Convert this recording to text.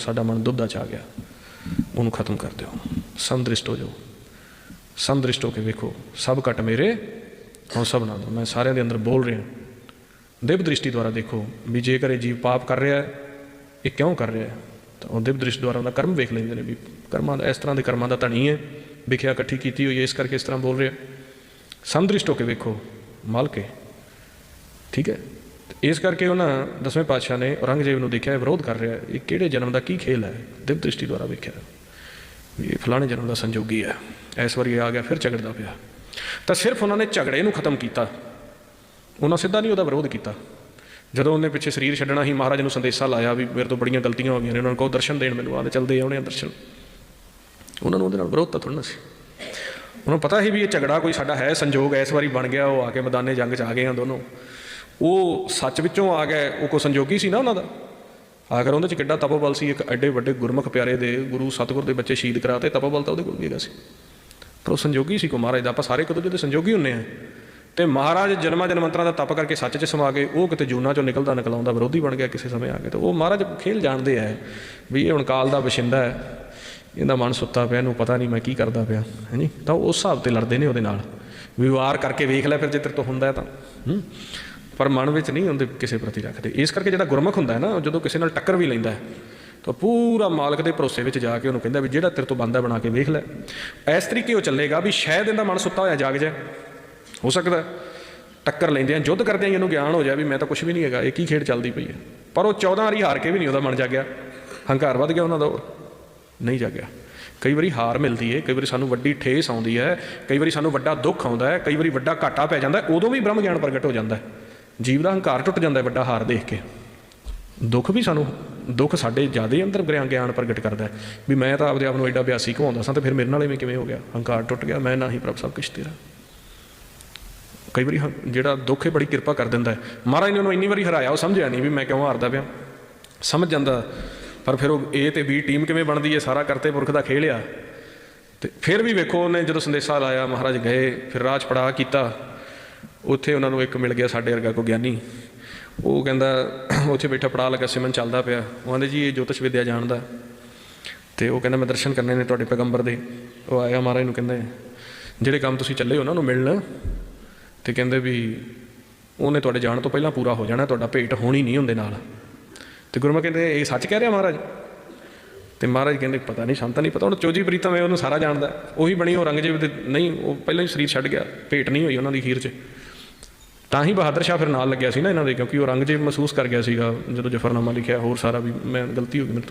ਸਾਡਾ ਮਨ ਦੁਬਦਾ ਚ ਆ ਗਿਆ। ਉਹਨੂੰ ਖਤਮ ਕਰ ਦਿਓ। ਸੰਦ੍ਰਿਸ਼ਟ ਹੋ ਜਾਓ। ਸੰਦ੍ਰਿਸ਼ਟ ਹੋ ਕੇ ਵੇਖੋ, ਸਭ ਘਟ ਮੇਰੇ ਹਉ ਸਭ ਨਾਲ ਮੈਂ ਸਾਰਿਆਂ ਦੇ ਅੰਦਰ ਬੋਲ ਰਿਹਾ। ਦਿਵ ਦ੍ਰਿਸ਼ਟੀ ਦੁਆਰਾ ਦੇਖੋ ਵੀ ਜੇਕਰ ਇਹ ਜੀਵ ਪਾਪ ਕਰ ਰਿਹਾ ਹੈ, ਇਹ ਕਿਉਂ ਕਰ ਰਿਹਾ ਹੈ? ਤਾਂ ਉਹ ਦਿਵ ਦ੍ਰਿਸ਼ਟੀ ਦੁਆਰਾ ਉਹਦਾ ਕਰਮ ਵੇਖ ਲੈਂਦੇ ਨੇ ਵੀ ਕਰਮਾਂ ਦਾ ਇਸ ਤਰ੍ਹਾਂ ਦੇ ਕਰਮਾਂ ਦਾ ਧਣੀ ਹੈ। ਵਿਖਿਆ ਇਕੱਠੀ ਕੀਤੀ ਹੋਈ ਹੈ, ਇਸ ਕਰਕੇ ਇਸ ਤਰ੍ਹਾਂ ਬੋਲ ਰਿਹਾ। ਸੰਦ੍ਰਿਸ਼ਟ ਹੋ ਕੇ ਵੇਖੋ ਮਲ ਕੇ ਠੀਕ ਹੈ? ਇਸ ਕਰਕੇ ਉਹਨਾਂ ਦਸਵੇਂ ਪਾਤਸ਼ਾਹ ਨੇ ਔਰੰਗਜ਼ੇਬ ਨੂੰ ਦੇਖਿਆ ਵਿਰੋਧ ਕਰ ਰਿਹਾ ਇਹ ਕਿਹੜੇ ਜਨਮ ਦਾ ਕੀ ਖੇਲ ਹੈ, ਦਿਵ ਦ੍ਰਿਸ਼ਟੀ ਦੁਆਰਾ ਵੇਖਿਆ। ਵੀ ਇਹ ਫਲਾਣੇ ਜਨਮ ਦਾ ਸੰਜੋਗੀ ਹੈ, ਇਸ ਵਾਰੀ ਆ ਗਿਆ, ਫਿਰ ਝਗੜਦਾ ਪਿਆ। ਤਾਂ ਸਿਰਫ ਉਹਨਾਂ ਨੇ ਝਗੜੇ ਨੂੰ ਖਤਮ ਕੀਤਾ। ਉਹਨਾਂ ਸਿੱਧਾ ਨਹੀਂ ਉਹਦਾ ਵਿਰੋਧ ਕੀਤਾ। ਜਦੋਂ ਉਹਨੇ ਪਿੱਛੇ ਸਰੀਰ ਛੱਡਣਾ ਹੀ ਮਹਾਰਾਜ ਨੂੰ ਸੰਦੇਸ਼ਾ ਲਾਇਆ ਵੀ ਮੇਰੇ ਤੋਂ ਬੜੀਆਂ ਗਲਤੀਆਂ ਹੋ ਗਈਆਂ ਨੇ, ਉਹਨਾਂ ਨੂੰ ਕਹੋ ਦਰਸ਼ਨ ਦੇਣ ਮੈਨੂੰ ਆਦੇ ਚਲਦੇ ਆਉਣੇ ਆ ਦਰਸ਼ਨ। ਉਹਨਾਂ ਨੂੰ ਉਹਦੇ ਨਾਲ ਵਿਰੋਧ ਤਾਂ ਥੋੜ੍ਹਾ ਨਾ ਸੀ। ਉਹਨਾਂ ਨੂੰ ਪਤਾ ਸੀ ਵੀ ਇਹ ਝਗੜਾ ਕੋਈ ਸਾਡਾ ਹੈ ਸੰਜੋਗ, ਇਸ ਵਾਰੀ ਬਣ ਗਿਆ, ਉਹ ਆ ਕੇ ਮੈਦਾਨੇ ਜੰਗ 'ਚ ਆ ਗਏ ਆ ਦੋਨੋਂ। ਉਹ ਸੱਚ ਵਿੱਚੋਂ ਆ ਗਏ, ਉਹ ਕੋ ਸੰਜੋਗੀ ਸੀ ਨਾ ਉਹਨਾਂ ਦਾ? ਆਖਰ ਉਹਦੇ 'ਚ ਕਿੱਡਾ ਤਪੋਬਲ ਸੀ, ਇੱਕ ਐਡੇ ਵੱਡੇ ਗੁਰਮੁਖ ਪਿਆਰੇ ਦੇ ਗੁਰੂ ਸਤਿਗੁਰ ਦੇ ਬੱਚੇ ਸ਼ਹੀਦ ਕਰਾਤੇ, ਤਪੋਬਲ ਤਾਂ ਉਹਦੇ ਕੋਲ ਵੀ ਹੈਗਾ ਸੀ। ਪਰ ਉਹ ਸੰਜੋਗੀ ਸੀ ਕੋ ਮਹਾਰਾਜ ਦਾ? ਆਪਾਂ ਸਾਰੇ ਇੱਕ ਦੂਜੇ ਦੇ ਸੰਜੋਗੀ ਹੁੰਨੇ ਆ। ਤੇ ਮਹਾਰਾਜ ਜਨਮਾਂ ਜਨਮੰਤਰਾਂ ਦਾ ਤਪ ਕਰਕੇ ਸੱਚ 'ਚ ਸਮਾ ਕੇ, ਉਹ ਕਿਤੇ ਜੂਨਾ 'ਚੋਂ ਨਿਕਲਦਾ ਨਿਕਲਾਉਂਦਾ ਵਿਰੋਧੀ ਬਣ ਗਿਆ ਕਿਸੇ ਸਮੇਂ ਆ ਕੇ। ਤੇ ਉਹ ਮਹਾਰਾਜ ਖੇਲ ਜਾਣਦੇ ਆ, ਵੀ ਇਹ ਹੁਣ ਕਾਲ ਦਾ ਵਸ਼ਿੰਦਾ ਹੈ, ਇਹਦਾ ਮਨ ਸੁੱਤਾ ਪਿਆ, ਇਹਨੂੰ ਪਤਾ ਨਹੀਂ ਮੈਂ ਕੀ ਕਰਦਾ ਪਿਆ ਹੈਨੀ ਤਾਂ ਉਹ ਉਸ ਹਿਸਾਬ ਤੇ ਲੜਦੇ ਨੇ ਉਹਦੇ ਨਾਲ। ਵਿਵਹਾਰ ਕਰਕੇ ਵੇਖ ਲੈ ਫਿਰ, ਜੇ ਤੇਰੇ ਤੋਂ ਹੁੰਦਾ ਤਾਂ। ਪਰ ਮਨ ਵਿੱਚ ਨਹੀਂ ਉਹਦੇ ਕਿਸੇ ਪ੍ਰਤੀ ਰੱਖਦੇ। ਇਸ ਕਰਕੇ ਜਿਹੜਾ ਗੁਰਮੁਖ ਹੁੰਦਾ ਹੈ ਨਾ ਜਦੋਂ ਕਿਸੇ ਨਾਲ ਟੱਕਰ ਵੀ ਲੈਂਦਾ ਹੈ, ਤਾਂ ਪੂਰਾ ਮਾਲਕ ਦੇ ਭਰੋਸੇ ਵਿੱਚ ਜਾ ਕੇ ਉਹਨੂੰ ਕਹਿੰਦਾ ਵੀ ਜਿਹੜਾ ਤੇਰੇ ਤੋਂ ਬੰਦਾ ਬਣਾ ਕੇ ਵੇਖ ਲੈ। ਇਸ ਤਰੀਕੇ ਉਹ ਚੱਲੇਗਾ ਵੀ ਸ਼ਾਇਦ ਇਹਦਾ ਮਨ ਸੁੱਤਾ ਹੋਇਆ ਜਾਗ ਜਾਏ। ਹੋ ਸਕਦਾ ਟੱਕਰ ਲੈਂਦੇ ਆ ਯੁੱਧ ਕਰਦੇ ਆ ਇਹਨੂੰ ਗਿਆਨ ਹੋ ਜਾਏ ਵੀ ਮੈਂ ਤਾਂ ਕੁਝ ਵੀ ਨਹੀਂ ਹੈਗਾ, ਇਹ ਕੀ ਖੇਡ ਚੱਲਦੀ ਪਈ ਹੈ। ਪਰ ਉਹ 14 ਵਾਰੀ ਹਾਰ ਕੇ ਵੀ ਨਹੀਂ ਉਹਦਾ ਮਨ ਜਾਗਿਆ। ਹੰਕਾਰ ਵੱਧ ਗਿਆ ਉਹਨਾਂ ਦਾ ਹੋਰ। ਨਹੀਂ ਜਾਗਿਆ। ਕਈ ਵਾਰੀ ਹਾਰ ਮਿਲਦੀ ਹੈ ਕਈ ਵਾਰੀ ਸਾਨੂੰ ਵੱਡੀ ਠੇਸ ਆਉਂਦੀ ਹੈ, ਕਈ ਵਾਰੀ ਸਾਨੂੰ ਵੱਡਾ ਦੁੱਖ ਆਉਂਦਾ ਹੈ, ਕਈ ਵਾਰੀ ਵੱਡਾ ਘਾਟਾ ਪੈ ਜਾਂਦਾ ਉਦੋਂ ਵੀ ਬ੍ਰਹਮ ਗਿਆਨ ਪ੍ਰਗਟ ਹੋ ਜਾਂਦਾ ਹੈ। ਜੀਵ ਦਾ ਹੰਕਾਰ ਟੁੱਟ ਜਾਂਦਾ ਵੱਡਾ ਹਾਰ ਦੇਖ ਕੇ। ਦੁੱਖ ਵੀ ਸਾਨੂੰ, ਦੁੱਖ ਸਾਡੇ ਜ਼ਿਆਦਾ ਅੰਦਰ ਗ੍ਰਿਆ ਗਿਆਨ ਪ੍ਰਗਟ ਕਰਦਾ ਹੈ। ਵੀ ਮੈਂ ਤਾਂ ਆਪਦੇ ਆਪ ਨੂੰ ਐਡਾ ਬਿਆਸੀ ਘਵਾਉਂਦਾ ਸਾਂ ਤੇ ਫਿਰ ਮੇਰੇ ਨਾਲ ਐਵੇਂ ਕਿਵੇਂ ਹੋ ਗਿਆ? ਹੰਕਾਰ ਟੁੱਟ ਗਿਆ, ਮੈਂ ਨਾ ਹੀ ਪ੍ਰਭ ਸਭ ਕੁਛ ਤੇਰਾ। ਕਈ ਵਾਰੀ ਹੰ- ਜਿਹੜਾ ਦੁੱਖ ਹੈ ਬੜੀ ਕਿਰਪਾ ਕਰ ਦਿੰਦਾ ਹੈ। ਮਹਾਰਾਜ ਨੇ ਉਹਨੂੰ ਇੰਨੀ ਵਾਰੀ ਹਰਾਇਆ, ਉਹ ਸਮਝਿਆ ਨਹੀਂ ਵੀ ਮੈਂ ਕਿਉਂ ਹਾਰਦਾ ਪਿਆ। ਸਮਝ ਜਾਂਦਾ, ਪਰ ਫਿਰ ਉਹ ਏ ਤੇ ਬੀ ਟੀਮ ਕਿਵੇਂ ਬਣਦੀ ਹੈ, ਸਾਰਾ ਕਰਤੇ ਪੁਰਖ ਦਾ ਖੇਲ ਆ। ਤੇ ਫਿਰ ਵੀ ਵੇਖੋ ਉਹਨੇ ਜਦੋਂ ਸੰਦੇਸ਼ਾ ਲਾਇਆ, ਮਹਾਰਾਜ ਗਏ, ਫਿਰ ਰਾਜ ਪੜਾ ਕੀਤਾ। ਉੱਥੇ ਉਹਨਾਂ ਨੂੰ ਇੱਕ ਮਿਲ ਗਿਆ ਸਾਡੇ ਵਰਗਾ ਕੋ ਗਿਆਨੀ। ਉਹ ਕਹਿੰਦਾ, ਉੱਥੇ ਬੈਠਾ ਪੜਾ ਲਗਾ ਸਿਮਨ ਚੱਲਦਾ ਪਿਆ। ਉਹ ਕਹਿੰਦੇ, ਜੀ, ਇਹ ਜੋਤਿਸ਼ ਵਿਦਿਆ ਜਾਣਦਾ। ਤੇ ਉਹ ਕਹਿੰਦਾ, ਮੈਂ ਦਰਸ਼ਨ ਕਰਨੇ ਨੇ ਤੁਹਾਡੇ ਪੈਗੰਬਰ ਦੇ। ਉਹ ਆਇਆ ਮਹਾਰਾਜ ਨੂੰ ਕਹਿੰਦੇ, ਜਿਹੜੇ ਕੰਮ ਤੁਸੀਂ ਚੱਲੇ ਹੋ ਨਾ ਉਹਨੂੰ ਮਿਲਣ। ਤੇ ਕਹਿੰਦੇ ਵੀ, ਉਹਨੇ ਤੁਹਾਡੇ ਜਾਣ ਤੋਂ ਪਹਿਲਾਂ ਪੂਰਾ ਹੋ ਜਾਣਾ, ਤੁਹਾਡਾ ਭੇਟ ਹੋਣੀ ਨਹੀਂ ਹੁੰਦੇ ਨਾਲ। ਤੇ ਗੁਰਮੁਖ ਕਹਿੰਦੇ, ਇਹ ਸੱਚ ਕਹਿ ਰਿਹਾ ਮਹਾਰਾਜ? ਤੇ ਮਹਾਰਾਜ ਕਹਿੰਦੇ, ਪਤਾ ਨਹੀਂ, ਸ਼ਾਂਤਾ ਨਹੀਂ ਪਤਾ ਹੁਣ ਚੋਜੀ ਪ੍ਰੀਤਮ ਹੈ, ਉਹਨੂੰ ਸਾਰਾ ਜਾਣਦਾ। ਉਹੀ ਬਣੀ ਉਹ ਰੰਗਜੀਤ ਦੇ ਨਹੀਂ, ਉਹ ਪਹਿਲਾਂ ਹੀ ਸਰੀਰ ਛੱਡ ਗਿਆ, ਭੇਟ ਨਹੀਂ ਹੋਈ ਉਹਨਾਂ ਦੀ ਖੀਰ 'ਚ। ਤਾਂ ਹੀ ਬਹਾਦਰ ਸ਼ਾਹ ਫਿਰ ਨਾਲ ਲੱਗਿਆ ਸੀ ਨਾ ਇਹਨਾਂ ਦੇ, ਕਿਉਂਕਿ ਉਹ ਰੰਗਜੀਤ ਮਹਿਸੂਸ ਕਰ ਗਿਆ ਸੀਗਾ ਜਦੋਂ ਜਫਰਨਾਮਾ ਲਿਖਿਆ, ਹੋਰ ਸਾਰਾ ਵੀ ਮੈਂ ਗਲਤੀ ਹੋ ਗਈ ਮੇਰੇ ਤੋਂ।